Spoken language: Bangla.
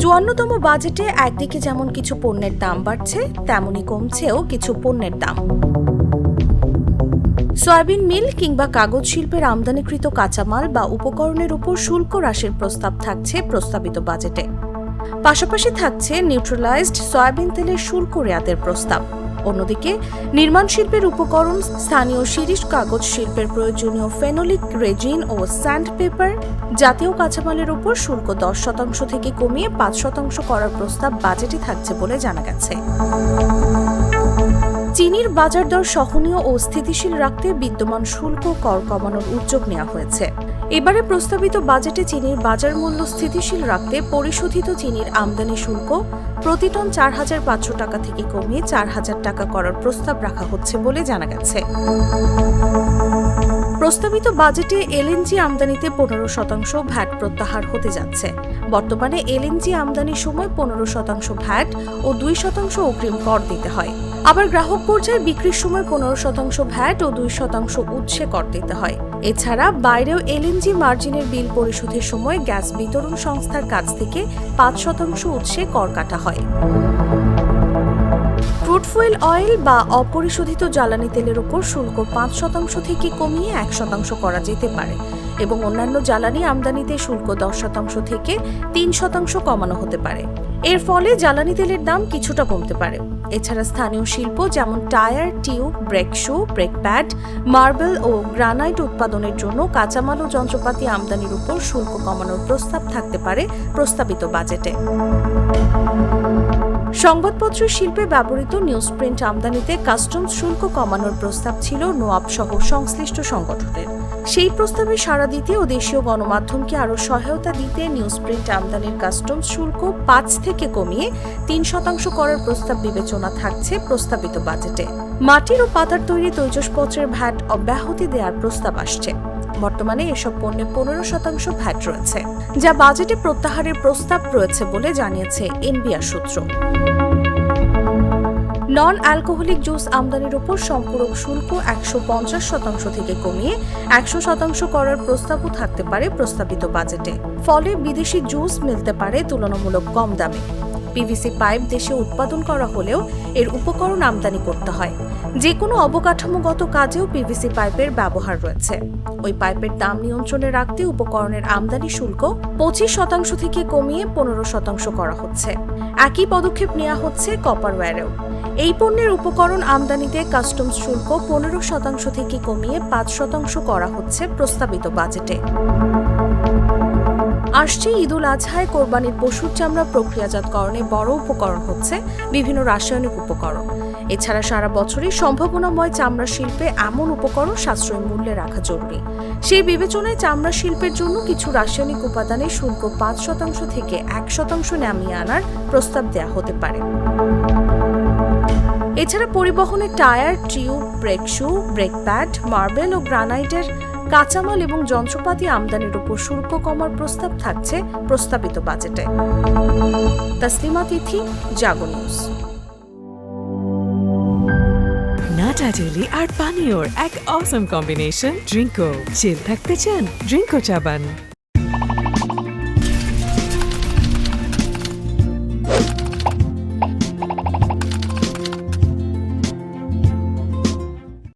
চুয়ান্নতম বাজেটে একদিকে যেমন কিছু পণ্যের দাম বাড়ছে, তেমনি কমছেও কিছু পণ্যের দাম। সয়াবিন মিল কিংবা কাগজ শিল্পের আমদানিকৃত কাঁচামাল বা উপকরণের উপর শুল্ক হ্রাসের প্রস্তাব থাকছে প্রস্তাবিত বাজেটে। পাশাপাশি থাকছে নিউট্রালাইজড সয়াবিন তেলের শুল্ক রেয়াতের প্রস্তাব। অন্যদিকে নির্মাণ শিল্পের উপকরণ স্থানীয় শিরিষ কাগজ শিল্পের প্রয়োজনীয় ফেনোলিক রেজিন ও স্যান্ড পেপার জাতীয় কাঁচামালের উপর শুল্ক দশ শতাংশ থেকে কমিয়ে পাঁচ শতাংশ করার প্রস্তাব বাজেটে থাকছে বলে জানা গেছে। চিনির বাজার দর সহনীয় ও স্থিতিশীল রাখতে বিদ্যমান শুল্ক কর কমানোর উদ্যোগ নেওয়া হয়েছে। এবারে প্রস্তাবিত বাজেটে চিনির বাজার মূল্য স্থিতিশীল রাখতে পরিশোধিত চিনির আমদানি শুল্ক প্রতি টন চার হাজার পাঁচশো টাকা থেকে কমিয়ে চার হাজার টাকা করার প্রস্তাব রাখা হচ্ছে বলে জানা গেছে। প্রস্তাবিত বাজেটে এলএনজি আমদানিতে পনেরো শতাংশ ভ্যাট প্রত্যাহার হতে যাচ্ছে। বর্তমানে এলএনজি আমদানির সময় পনেরো শতাংশ ভ্যাট ও দুই শতাংশ অগ্রিম কর দিতে হয়। আবার গ্রাহক পর্যায়ে বিক্রির সময় পনেরো শতাংশ ভ্যাট ও দুই শতাংশ উৎসে কর দিতে হয়। এছাড়া বাইরেও এলএনজি মার্জিনের বিল পরিশোধের সময় গ্যাস বিতরণ সংস্থার কাছ থেকে পাঁচ শতাংশ উৎসে কর কাটা হয়। ক্রুড ফুয়েল অয়েল বা অপরিশোধিত জ্বালানি তেলের উপর শুল্ক পাঁচ শতাংশ থেকে কমিয়ে এক শতাংশ করা যেতে পারে। এবং অন্যান্য জ্বালানি আমদানিতে শুল্ক দশ শতাংশ থেকে তিন শতাংশ কমানো হতে পারে। এর ফলে জ্বালানি তেলের দাম কিছুটা কমতে পারে। এছাড়া স্থানীয় শিল্প যেমন tyre, tube, brake shoe, brake pad, marble ও গ্রানাইট উৎপাদনের জন্য কাঁচামাল ও যন্ত্রপাতি আমদানির উপর শুল্ক কমানোর প্রস্তাব থাকতে পারে প্রস্তাবিত বাজেটে। সংবাদপত্র শিল্পে ব্যবহৃত নিউজ প্রিন্ট আমদানিতে কাস্টমস শুল্ক কমানোর প্রস্তাব ছিল নোয়াব সহ সংশ্লিষ্ট সংগঠনের। সেই প্রস্তাবে সাড়া দিতে ও দেশীয় গণমাধ্যমকে আরও সহায়তা দিতে নিউজ প্রিন্ট আমদানির কাস্টমস শুল্ক পাঁচ থেকে কমিয়ে তিন শতাংশ করার প্রস্তাব বিবেচনা থাকছে প্রস্তাবিত বাজেটে। মাটির ও পাতার তৈরি তৈজসপত্রের ভ্যাট অব্যাহতি দেওয়ার প্রস্তাব আসছে। বর্তমানে এসব পণ্যে পনেরো শতাংশ ভ্যাট রয়েছে, যা বাজেটে প্রত্যাহারের প্রস্তাব রয়েছে বলে জানিয়েছে এনবিআর সূত্র। নন অ্যালকোহলিক জুস আমদানির উপর সম্পূরক শুল্ক একশো পঞ্চাশ শতাংশ থেকে কমিয়ে একশো শতাংশ করার প্রস্তাবও থাকতে পারে প্রস্তাবিত বাজেটে। ফলে বিদেশি জুস মিলতে পারে তুলনামূলক কম দামে। পিভিসি পাইপ দেশে উৎপাদন করা হলেও এর উপকরণ আমদানি করতে হয়। যে কোনো অবকাঠামোগত কাজেও পিভিসি পাইপের ব্যবহার রয়েছে। ওই পাইপের দাম নিয়ন্ত্রণে রাখতে উপকরণের আমদানি শুল্ক পঁচিশ শতাংশ থেকে কমিয়ে পনেরো শতাংশ করা হচ্ছে। একই পদক্ষেপ নেওয়া হচ্ছে কপারওয়্যারেও। এই পণ্যের উপকরণ আমদানিতে কাস্টমস শুল্ক পনেরো শতাংশ থেকে কমিয়ে পাঁচ শতাংশ করা হচ্ছে প্রস্তাবিত বাজেটে। আসছে ঈদুল আজহায়, কোরবানির পশুর চামড়া প্রক্রিয়াজাতকরণে বড় উপকরণ হচ্ছে বিভিন্ন রাসায়নিক উপকরণ। এছাড়া সারা বছরই সম্ভাবনাময় চামড়া শিল্পে এমন উপকরণ সাশ্রয়ী মূল্যে রাখা জরুরি। সেই বিবেচনায় চামড়া শিল্পের জন্য কিছু রাসায়নিক উপাদানের শুল্ক পাঁচ শতাংশ থেকে এক শতাংশ নামিয়ে আনার প্রস্তাব দেওয়া হতে পারে। এছাড়া পরিবহনে tyre, tube, brake shoe, brake pad, marble ও গ্রানাইটের কাঁচামাল এবং যন্ত্রপাতি আমদানির উপর শুল্ক কমার প্রস্তাব থাকছে প্রস্তাবিত বাজেটে। তসলিমা তিথি, জাগো নিউজ। নাটা জেলি আর পানীয়র এক অসম কম্বিনেশন ড্রিঙ্কো চিল থাকতে চান ড্রিঙ্কো চাবান।